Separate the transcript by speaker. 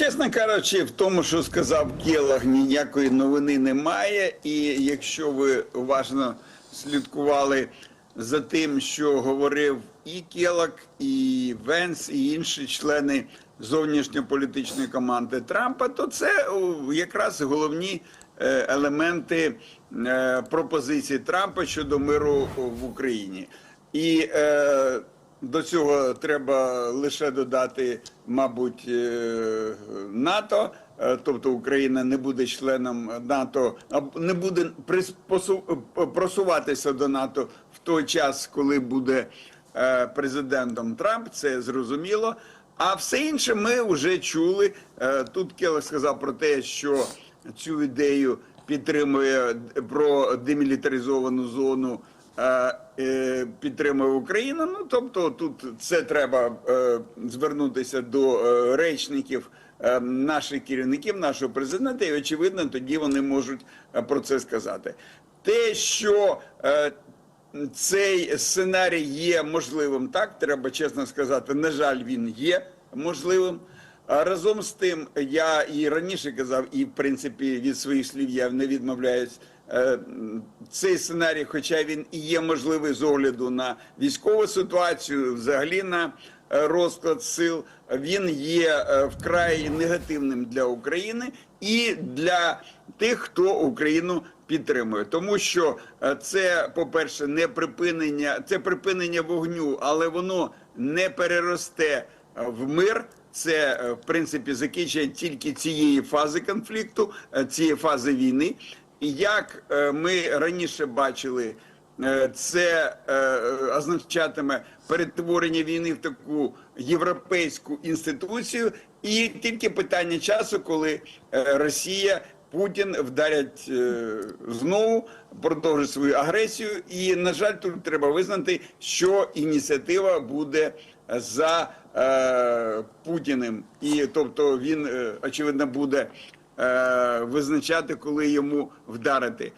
Speaker 1: Чесно кажучи, в тому, що сказав Келах, ніякої новини немає. І якщо ви уважно слідкували за тим, що говорив і Келак, і Венс, і інші члени зовнішньополітичної команди Трампа, то це якраз головні е, елементи е, пропозиції Трампа щодо миру в Україні. І е, до цього треба лише додати, мабуть, е, НАТО. Е, Тобто Україна не буде членом НАТО, не буде просуватися до НАТО в той час, коли буде е, президентом Трамп. Це зрозуміло. А все інше ми вже чули. Тут Келех сказав про те, що цю ідею підтримує про демілітаризовану зону підтримує Україна. Ну тобто, тут це треба е, звернутися до е, речників е, наших керівників, нашого президента, і очевидно, тоді вони можуть е, про це сказати. Те, що е, цей сценарій є можливим, так треба чесно сказати. На жаль, він є можливим. Разом з тим, я і раніше казав, і в принципі від своїх слів я не відмовляюсь. е, Цей сценарій, хоча він і є можливий з огляду на військову ситуацію, взагалі на е, розклад сил, він є е, вкрай негативним для України і для тих, хто Україну підтримує, тому що це, по-перше, не припинення, це припинення вогню, але воно не переросте в мир. Це е, в принципі закінчення тільки цієї фази конфлікту, е, цієї фази війни. І як е, ми раніше бачили, це означатиме перетворення війни в таку європейську інституцію, і тільки питання часу, коли Росія. Путін вдарять знову, продовжить свою агресію. І, на жаль, тут треба визнати, що ініціатива буде за е, Путіним. І тобто він, е, очевидно, буде е, визначати, коли йому вдарити.